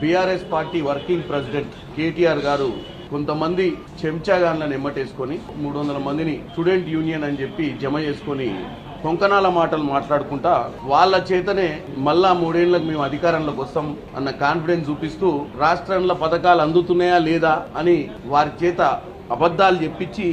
BRS party working president KTR గారు కొంతమంది చెంచాగాన్లను ఎమ్మటేసుకొని మూడు వందల మందిని స్టూడెంట్ యూనియన్ అని చెప్పి జమ చేసుకొని కొంకణాల మాటలు మాట్లాడుకుంటా వాళ్ళ చేతనే మళ్ళా మూడేళ్ళకు మేము అధికారంలోకి వస్తాం అన్న కాన్ఫిడెన్స్ చూపిస్తూ రాష్ట్రంలో పథకాలు అందుతున్నాయా లేదా అని వారి చేత అబద్ధాలు చెప్పించి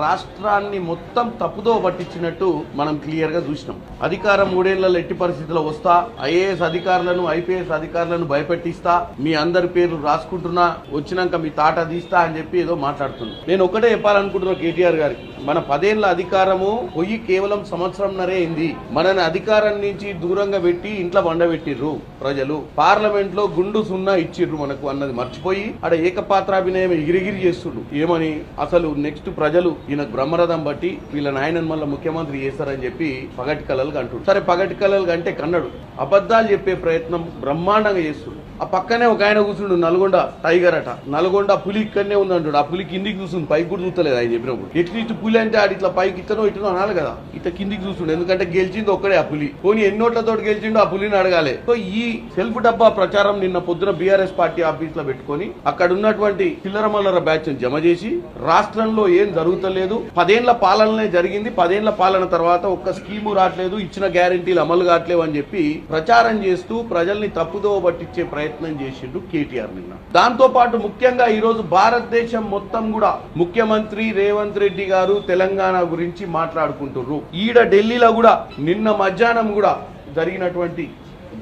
రాష్ట్రాన్ని మొత్తం తప్పుదో పట్టించినట్టు మనం క్లియర్గా చూసినాం. అధికారం మూడేళ్ళలో ఎట్టి పరిస్థితుల్లో వస్తా ఐఏఎస్ అధికారులను ఐపీఎస్ అధికారులను భయపెట్టిస్తా మీ అందరి పేర్లు రాసుకుంటున్నా వచ్చినాక మీ తాట తీస్తా అని చెప్పి ఏదో మాట్లాడుతున్నా. నేను ఒకటే చెప్పాలనుకుంటున్నా కేటీఆర్ గారికి. మన పదేళ్ళ అధికారము పోయి కేవలం సంవత్సరంన్నరే అయింది. మనని అధికారం నుంచి దూరంగా పెట్టి ఇంట్లో వండబెట్టిర్రు ప్రజలు. పార్లమెంట్లో గుండు సున్నా ఇచ్చిర్రు మనకు అన్నది మర్చిపోయి ఆడ ఏకపాత్రాభినయం ఎగిరిగిరి చేస్తుండ్రు. ఏమని? అసలు నెక్స్ట్ ప్రజలు ఈయనకు బ్రహ్మరథం బట్టి వీళ్ళ నాయనని మళ్ళీ ముఖ్యమంత్రి చేస్తారని చెప్పి పగటి కళలు అంటుడు సరే పగటి కళలు అంటే కన్నడు. అబద్ధాలు చెప్పే ప్రయత్నం బ్రహ్మాండంగా చేస్తుండు ఆ పక్కనే ఒక ఆయన కూర్చుండు నల్గొండ టైగర్ అట. నల్గొండ పులి ఇక్కడనే ఉంది అంటాడు ఆ పులి కిందికి చూస్తుంది పైకి కూడా చూస్తలేదు ఆయన చెప్పినప్పుడు. ఎట్లీస్ట్ పులి అంటే ఆడి ఇట్లా పైకి ఇతనో ఇటనో అనాలి కదా. ఇట్లా కిందికి చూస్తుండే. ఎందుకంటే గెలిచింది ఒక్కడే ఆ పులి. పోనీ ఎన్నోట్లతో గెలిచిండు ఆ పులిని అడగాలి. సో ఈ సెల్ఫ్ డబ్బా ప్రచారం నిన్న పొద్దున బీఆర్ఎస్ పార్టీ ఆఫీస్లో పెట్టుకొని అక్కడ ఉన్నటువంటి చిల్లర మల్లర బ్యాచ్ జమ చేసి రాష్ట్రంలో ఏం జరుగుతలేదు. పదేళ్ళ పాలననే జరిగింది. పదేళ్ళ పాలన తర్వాత ఒక్క స్కీము రావట్లేదు ఇచ్చిన గ్యారంటీలు అమలు కావట్లేవు అని చెప్పి ప్రచారం చేస్తూ ప్రజల్ని తప్పుదోవ పట్టించే ప్రయత్నం చేసిండు కేటీఆర్ నిన్న. దాంతో పాటు ముఖ్యంగా ఈరోజు భారతదేశం మొత్తం కూడా ముఖ్యమంత్రి రేవంత్ రెడ్డి గారు తెలంగాణ గురించి మాట్లాడుకుంటున్నారు ఈడ ఢిల్లీలో కూడా నిన్న మధ్యాహ్నం కూడా జరిగినటువంటి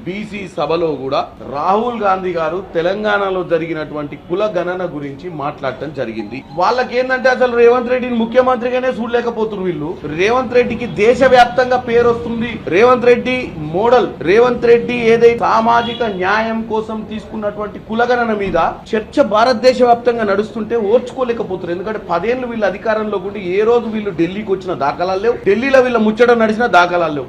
బీసీ సభలో కూడా రాహుల్ గాంధీ గారు తెలంగాణలో జరిగినటువంటి కుల గణన గురించి మాట్లాడటం జరిగింది. వాళ్ళకి ఏంటంటే అసలు రేవంత్ రెడ్డిని ముఖ్యమంత్రిగానే చూడలేకపోతున్నారు వీళ్ళు. రేవంత్ రెడ్డికి దేశవ్యాప్తంగా పేరు వస్తుంది. రేవంత్ రెడ్డి మోడల్. రేవంత్ రెడ్డి ఏదైతే సామాజిక న్యాయం కోసం తీసుకున్నటువంటి కులగణన మీద చర్చ భారతదేశ వ్యాప్తంగా నడుస్తుంటే ఓర్చుకోలేకపోతున్నారు. ఎందుకంటే పదేళ్ళు వీళ్ళు అధికారంలో ఉండి ఏ రోజు వీళ్ళు ఢిల్లీకి వచ్చిన దాఖలాలు లేవు. ఢిల్లీలో వీళ్ళ ముచ్చట నడిచిన దాఖలాలు లేవు.